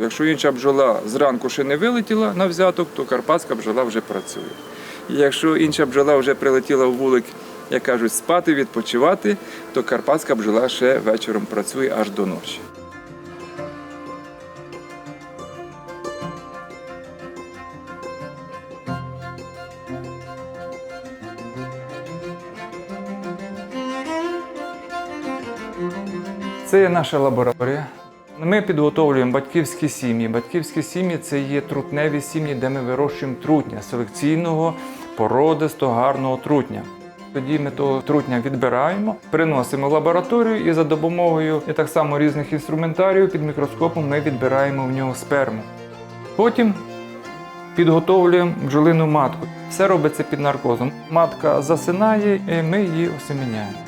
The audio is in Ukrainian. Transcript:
Якщо інша бджола зранку ще не вилетіла на взяток, то карпатська бджола вже працює. Якщо інша бджола вже прилетіла в вулик, як кажуть, спати, відпочивати, то карпатська бджола ще вечором працює аж до ночі. Це є наша лабораторія. Ми підготовлюємо батьківські сім'ї. Батьківські сім'ї це є трутневі сім'ї, де ми вирощуємо трутня селекційного, породистого, гарного трутня. Тоді ми того трутня відбираємо, приносимо в лабораторію і за допомогою і так само різних інструментаріїв під мікроскопом ми відбираємо в нього сперму. Потім підготовлюємо бджолину матку. Все робиться під наркозом. Матка засинає, і ми її осеміняємо.